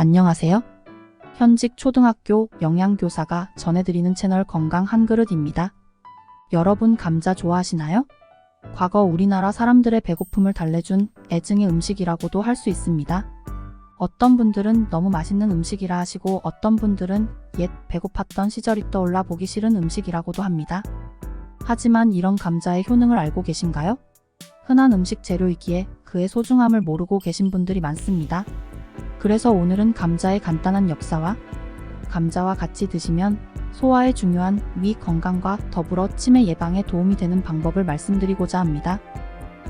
안녕하세요. 현직 초등학교 영양교사가 전해드리는 채널 건강 한 그릇입니다. 여러분 감자 좋아하시나요? 과거 우리나라 사람들의 배고픔을 달래준 애증의 음식이라고도 할 수 있습니다. 어떤 분들은 너무 맛있는 음식이라 하시고 어떤 분들은 옛 배고팠던 시절이 떠올라 보기 싫은 음식이라고도 합니다. 하지만 이런 감자의 효능을 알고 계신가요? 흔한 음식 재료이기에 그의 소중함을 모르고 계신 분들이 많습니다. 그래서 오늘은 감자의 간단한 역사와 감자와 같이 드시면 소화에 중요한 위 건강과 더불어 치매 예방에 도움이 되는 방법을 말씀드리고자 합니다.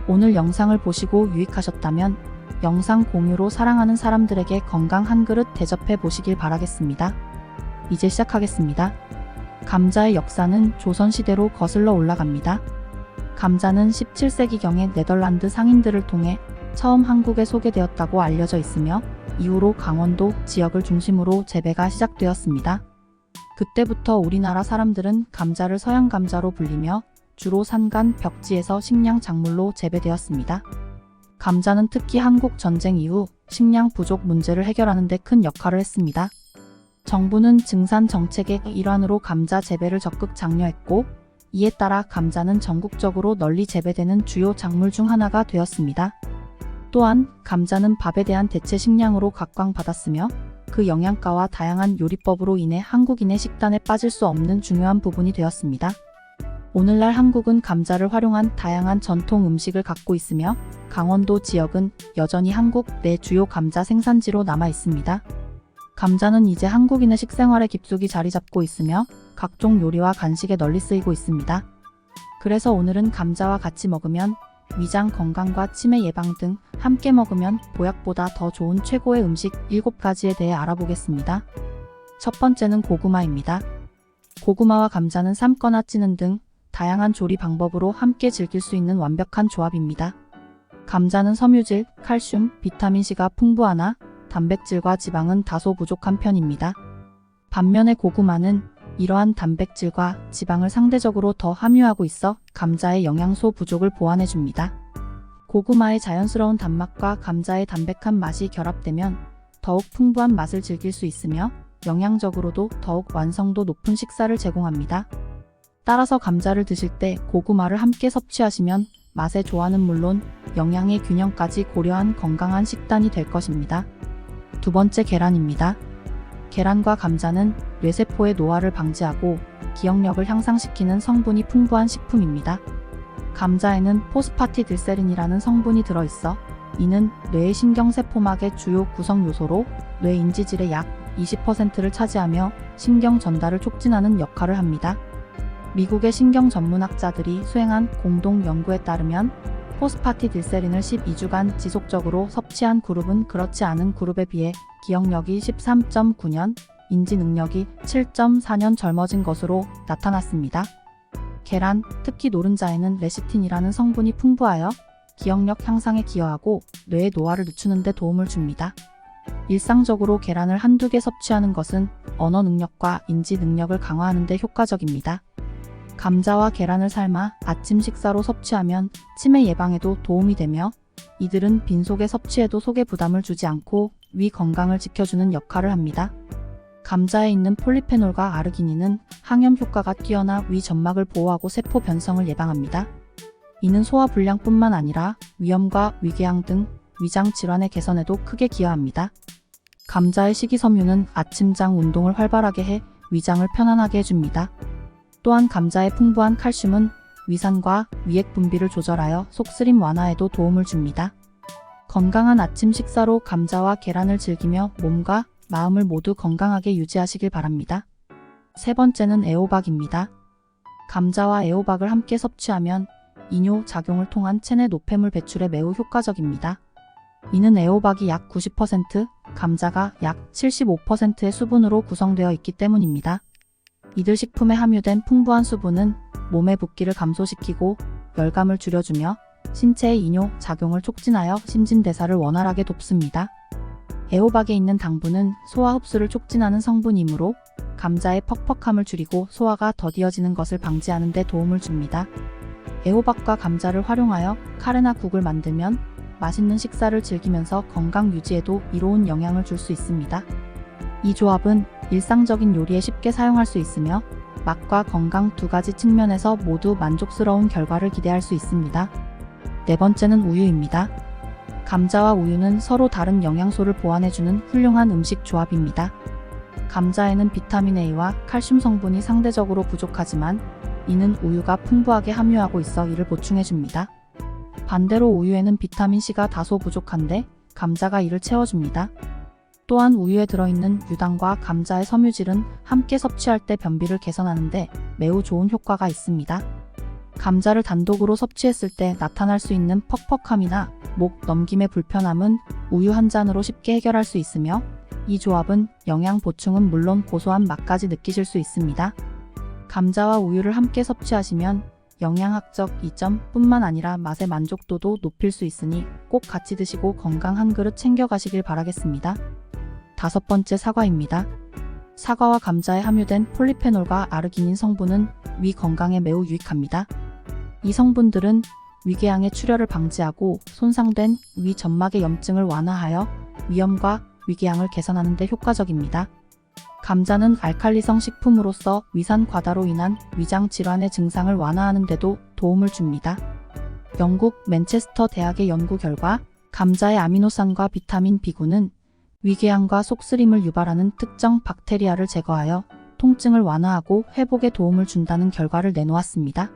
오늘 영상을 보시고 유익하셨다면 영상 공유로 사랑하는 사람들에게 건강 한 그릇 대접해 보시길 바라겠습니다. 이제 시작하겠습니다. 감자의 역사는 조선시대로 거슬러 올라갑니다. 감자는 17세기경에 네덜란드 상인들을 통해 처음 한국에 소개되었다고 알려져 있으며 이후로 강원도 지역을 중심으로 재배가 시작되었습니다. 그때부터 우리나라 사람들은 감자를 서양 감자로 불리며 주로 산간 벽지에서 식량 작물로 재배되었습니다. 감자는 특히 한국 전쟁 이후 식량 부족 문제를 해결하는 데 큰 역할을 했습니다. 정부는 증산 정책의 일환으로 감자 재배를 적극 장려했고 이에 따라 감자는 전국적으로 널리 재배되는 주요 작물 중 하나가 되었습니다. 또한 감자는 밥에 대한 대체 식량으로 각광받았으며 그 영양가와 다양한 요리법으로 인해 한국인의 식단에 빠질 수 없는 중요한 부분이 되었습니다. 오늘날 한국은 감자를 활용한 다양한 전통 음식을 갖고 있으며 강원도 지역은 여전히 한국 내 주요 감자 생산지로 남아 있습니다. 감자는 이제 한국인의 식생활에 깊숙이 자리 잡고 있으며 각종 요리와 간식에 널리 쓰이고 있습니다. 그래서 오늘은 감자와 같이 먹으면 위장 건강과 치매 예방 등 함께 먹으면 보약보다 더 좋은 최고의 음식 7가지에 대해 알아보겠습니다. 첫 번째는 고구마입니다. 고구마와 감자는 삶거나 찌는 등 다양한 조리 방법으로 함께 즐길 수 있는 완벽한 조합입니다. 감자는 섬유질, 칼슘, 비타민C가 풍부하나 단백질과 지방은 다소 부족한 편입니다. 반면에 고구마는 이러한 단백질과 지방을 상대적으로 더 함유하고 있어 감자의 영양소 부족을 보완해줍니다. 고구마의 자연스러운 단맛과 감자의 담백한 맛이 결합되면 더욱 풍부한 맛을 즐길 수 있으며 영양적으로도 더욱 완성도 높은 식사를 제공합니다. 따라서 감자를 드실 때 고구마를 함께 섭취하시면 맛의 조화는 물론 영양의 균형까지 고려한 건강한 식단이 될 것입니다. 두 번째 계란입니다. 계란과 감자는 뇌세포의 노화를 방지하고 기억력을 향상시키는 성분이 풍부한 식품입니다. 감자에는 포스파티딜세린이라는 성분이 들어있어 이는 뇌의 신경세포막의 주요 구성 요소로 뇌 인지질의 약 20%를 차지하며 신경 전달을 촉진하는 역할을 합니다. 미국의 신경 전문학자들이 수행한 공동 연구에 따르면 포스파티딜세린을 12주간 지속적으로 섭취한 그룹은 그렇지 않은 그룹에 비해 기억력이 13.9년, 인지 능력이 7.4년 젊어진 것으로 나타났습니다. 계란, 특히 노른자에는 레시틴이라는 성분이 풍부하여 기억력 향상에 기여하고 뇌의 노화를 늦추는 데 도움을 줍니다. 일상적으로 계란을 한두 개 섭취하는 것은 언어 능력과 인지 능력을 강화하는 데 효과적입니다. 감자와 계란을 삶아 아침 식사로 섭취하면 치매 예방에도 도움이 되며 이들은 빈속에 섭취해도 속에 부담을 주지 않고 위 건강을 지켜주는 역할을 합니다. 감자에 있는 폴리페놀과 아르기닌은 항염 효과가 뛰어나 위 점막을 보호하고 세포 변성을 예방합니다. 이는 소화 불량뿐만 아니라 위염과 위궤양 등 위장 질환의 개선에도 크게 기여합니다. 감자의 식이섬유는 아침장 운동을 활발하게 해 위장을 편안하게 해줍니다. 또한 감자의 풍부한 칼슘은 위산과 위액 분비를 조절하여 속쓰림 완화에도 도움을 줍니다. 건강한 아침 식사로 감자와 계란을 즐기며 몸과 마음을 모두 건강하게 유지하시길 바랍니다. 세 번째는 애호박입니다. 감자와 애호박을 함께 섭취하면 이뇨 작용을 통한 체내 노폐물 배출에 매우 효과적입니다. 이는 애호박이 약 90%, 감자가 약 75%의 수분으로 구성되어 있기 때문입니다. 이들 식품에 함유된 풍부한 수분은 몸의 붓기를 감소시키고 열감을 줄여주며 신체의 이뇨 작용을 촉진하여 신진대사를 원활하게 돕습니다. 애호박에 있는 당분은 소화 흡수를 촉진하는 성분이므로 감자의 퍽퍽함을 줄이고 소화가 더디어지는 것을 방지하는 데 도움을 줍니다. 애호박과 감자를 활용하여 카레나 국을 만들면 맛있는 식사를 즐기면서 건강 유지에도 이로운 영향을 줄 수 있습니다. 이 조합은 일상적인 요리에 쉽게 사용할 수 있으며 맛과 건강 두 가지 측면에서 모두 만족스러운 결과를 기대할 수 있습니다. 네 번째는 우유입니다. 감자와 우유는 서로 다른 영양소를 보완해주는 훌륭한 음식 조합입니다. 감자에는 비타민 A와 칼슘 성분이 상대적으로 부족하지만 이는 우유가 풍부하게 함유하고 있어 이를 보충해줍니다. 반대로 우유에는 비타민 C가 다소 부족한데 감자가 이를 채워줍니다. 또한 우유에 들어있는 유당과 감자의 섬유질은 함께 섭취할 때 변비를 개선하는데 매우 좋은 효과가 있습니다. 감자를 단독으로 섭취했을 때 나타날 수 있는 퍽퍽함이나 목 넘김의 불편함은 우유 한 잔으로 쉽게 해결할 수 있으며 이 조합은 영양 보충은 물론 고소한 맛까지 느끼실 수 있습니다. 감자와 우유를 함께 섭취하시면 영양학적 이점 뿐만 아니라 맛의 만족도도 높일 수 있으니 꼭 같이 드시고 건강 한 그릇 챙겨가시길 바라겠습니다. 다섯 번째 사과입니다. 사과와 감자에 함유된 폴리페놀과 아르기닌 성분은 위 건강에 매우 유익합니다. 이 성분들은 위궤양의 출혈을 방지하고 손상된 위 점막의 염증을 완화하여 위염과 위궤양을 개선하는 데 효과적입니다. 감자는 알칼리성 식품으로서 위산 과다로 인한 위장 질환의 증상을 완화하는 데도 도움을 줍니다. 영국 맨체스터 대학의 연구 결과 감자의 아미노산과 비타민 B9는 위궤양과 속쓰림을 유발하는 특정 박테리아를 제거하여 통증을 완화하고 회복에 도움을 준다는 결과를 내놓았습니다.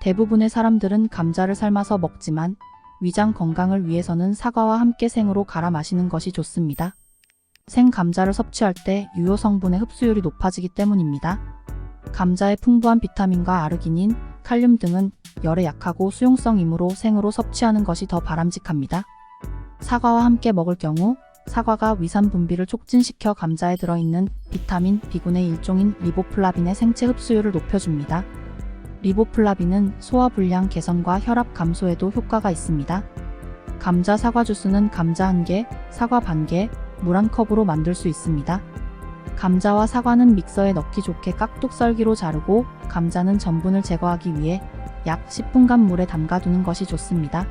대부분의 사람들은 감자를 삶아서 먹지만 위장 건강을 위해서는 사과와 함께 생으로 갈아 마시는 것이 좋습니다. 생 감자를 섭취할 때 유효 성분의 흡수율이 높아지기 때문입니다. 감자의 풍부한 비타민과 아르기닌, 칼륨 등은 열에 약하고 수용성이므로 생으로 섭취하는 것이 더 바람직합니다. 사과와 함께 먹을 경우 사과가 위산 분비를 촉진시켜 감자에 들어있는 비타민 B군의 일종인 리보플라빈의 생체 흡수율을 높여줍니다. 리보플라빈은 소화 불량 개선과 혈압 감소에도 효과가 있습니다. 감자 사과 주스는 감자 1개, 사과 반 개, 물 한 컵으로 만들 수 있습니다. 감자와 사과는 믹서에 넣기 좋게 깍둑 썰기로 자르고 감자는 전분을 제거하기 위해 약 10분간 물에 담가두는 것이 좋습니다.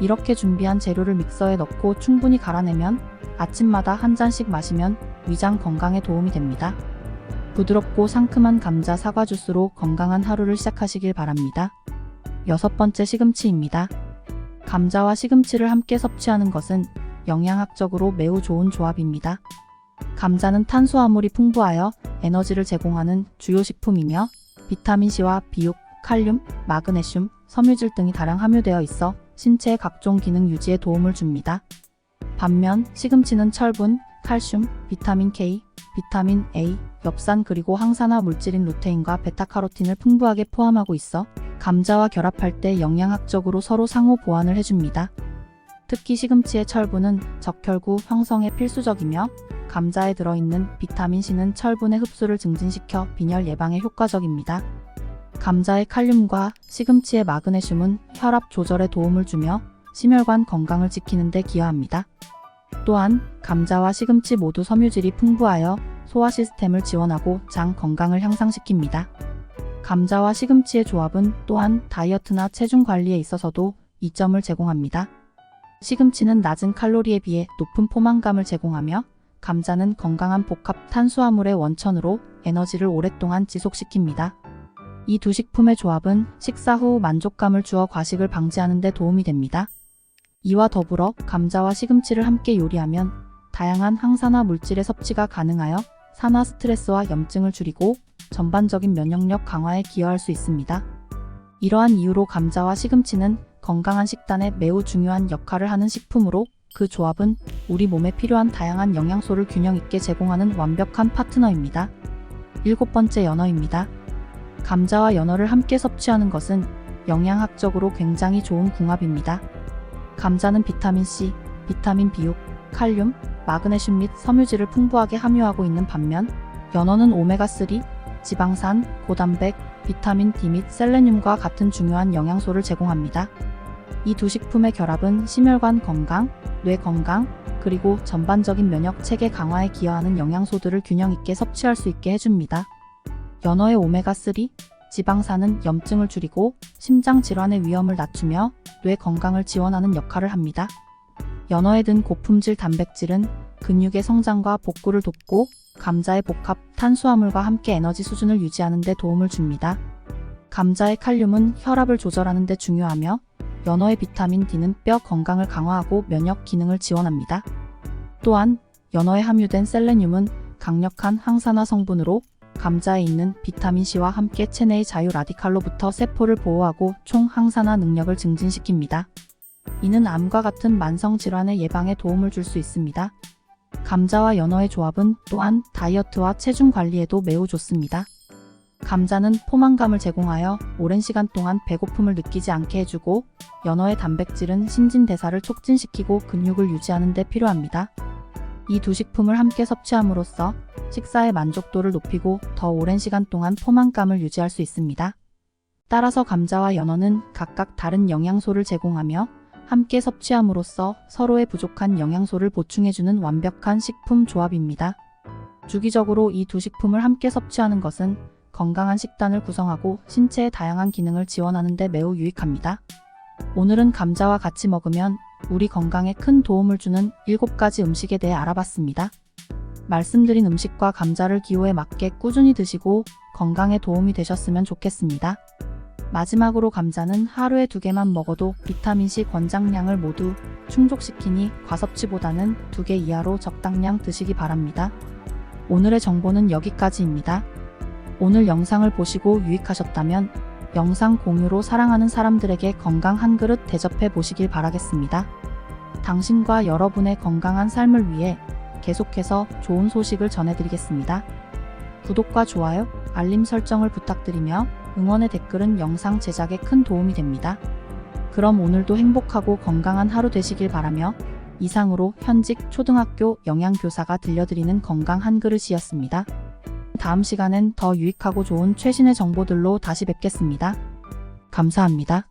이렇게 준비한 재료를 믹서에 넣고 충분히 갈아내면 아침마다 한 잔씩 마시면 위장 건강에 도움이 됩니다. 부드럽고 상큼한 감자 사과 주스로 건강한 하루를 시작하시길 바랍니다. 여섯 번째 시금치입니다. 감자와 시금치를 함께 섭취하는 것은 영양학적으로 매우 좋은 조합입니다. 감자는 탄수화물이 풍부하여 에너지를 제공하는 주요 식품이며 비타민C와 비육, 칼륨, 마그네슘, 섬유질 등이 다량 함유되어 있어 신체의 각종 기능 유지에 도움을 줍니다. 반면 시금치는 철분, 칼슘, 비타민 K, 비타민 A, 엽산 그리고 항산화 물질인 루테인과 베타카로틴을 풍부하게 포함하고 있어 감자와 결합할 때 영양학적으로 서로 상호 보완을 해줍니다. 특히 시금치의 철분은 적혈구 형성에 필수적이며 감자에 들어있는 비타민 C는 철분의 흡수를 증진시켜 빈혈 예방에 효과적입니다. 감자의 칼륨과 시금치의 마그네슘은 혈압 조절에 도움을 주며 심혈관 건강을 지키는 데 기여합니다. 또한 감자와 시금치 모두 섬유질이 풍부하여 소화 시스템을 지원하고 장 건강을 향상시킵니다. 감자와 시금치의 조합은 또한 다이어트나 체중 관리에 있어서도 이점을 제공합니다. 시금치는 낮은 칼로리에 비해 높은 포만감을 제공하며 감자는 건강한 복합 탄수화물의 원천으로 에너지를 오랫동안 지속시킵니다. 이 두 식품의 조합은 식사 후 만족감을 주어 과식을 방지하는 데 도움이 됩니다. 이와 더불어 감자와 시금치를 함께 요리하면 다양한 항산화 물질의 섭취가 가능하여 산화 스트레스와 염증을 줄이고 전반적인 면역력 강화에 기여할 수 있습니다. 이러한 이유로 감자와 시금치는 건강한 식단에 매우 중요한 역할을 하는 식품으로 그 조합은 우리 몸에 필요한 다양한 영양소를 균형 있게 제공하는 완벽한 파트너입니다. 일곱 번째 연어입니다. 감자와 연어를 함께 섭취하는 것은 영양학적으로 굉장히 좋은 궁합입니다. 감자는 비타민 C, 비타민 B6, 칼륨, 마그네슘 및 섬유질을 풍부하게 함유하고 있는 반면 연어는 오메가3, 지방산, 고단백, 비타민 D 및 셀레늄과 같은 중요한 영양소를 제공합니다. 이 두 식품의 결합은 심혈관 건강, 뇌 건강, 그리고 전반적인 면역 체계 강화에 기여하는 영양소들을 균형 있게 섭취할 수 있게 해줍니다. 연어의 오메가3, 지방산은 염증을 줄이고 심장 질환의 위험을 낮추며 뇌 건강을 지원하는 역할을 합니다. 연어에 든 고품질 단백질은 근육의 성장과 복구를 돕고 감자의 복합 탄수화물과 함께 에너지 수준을 유지하는 데 도움을 줍니다. 감자의 칼륨은 혈압을 조절하는 데 중요하며 연어의 비타민 D는 뼈 건강을 강화하고 면역 기능을 지원합니다. 또한 연어에 함유된 셀레늄은 강력한 항산화 성분으로 감자에 있는 비타민 C와 함께 체내의 자유 라디칼로부터 세포를 보호하고 총 항산화 능력을 증진시킵니다. 이는 암과 같은 만성 질환의 예방에 도움을 줄 수 있습니다. 감자와 연어의 조합은 또한 다이어트와 체중 관리에도 매우 좋습니다. 감자는 포만감을 제공하여 오랜 시간 동안 배고픔을 느끼지 않게 해주고 연어의 단백질은 신진대사를 촉진시키고 근육을 유지하는 데 필요합니다. 이 두 식품을 함께 섭취함으로써 식사의 만족도를 높이고 더 오랜 시간 동안 포만감을 유지할 수 있습니다. 따라서 감자와 연어는 각각 다른 영양소를 제공하며 함께 섭취함으로써 서로의 부족한 영양소를 보충해주는 완벽한 식품 조합입니다. 주기적으로 이 두 식품을 함께 섭취하는 것은 건강한 식단을 구성하고 신체의 다양한 기능을 지원하는 데 매우 유익합니다. 오늘은 감자와 같이 먹으면 우리 건강에 큰 도움을 주는 7가지 음식에 대해 알아봤습니다. 말씀드린 음식과 감자를 기호에 맞게 꾸준히 드시고 건강에 도움이 되셨으면 좋겠습니다. 마지막으로 감자는 하루에 두 개만 먹어도 비타민C 권장량을 모두 충족시키니 과섭취보다는 두 개 이하로 적당량 드시기 바랍니다. 오늘의 정보는 여기까지입니다. 오늘 영상을 보시고 유익하셨다면 영상 공유로 사랑하는 사람들에게 건강 한 그릇 대접해 보시길 바라겠습니다. 당신과 여러분의 건강한 삶을 위해 계속해서 좋은 소식을 전해드리겠습니다. 구독과 좋아요, 알림 설정을 부탁드리며 응원의 댓글은 영상 제작에 큰 도움이 됩니다. 그럼 오늘도 행복하고 건강한 하루 되시길 바라며 이상으로 현직 초등학교 영양교사가 들려드리는 건강 한 그릇이었습니다. 다음 시간엔 더 유익하고 좋은 최신의 정보들로 다시 뵙겠습니다. 감사합니다.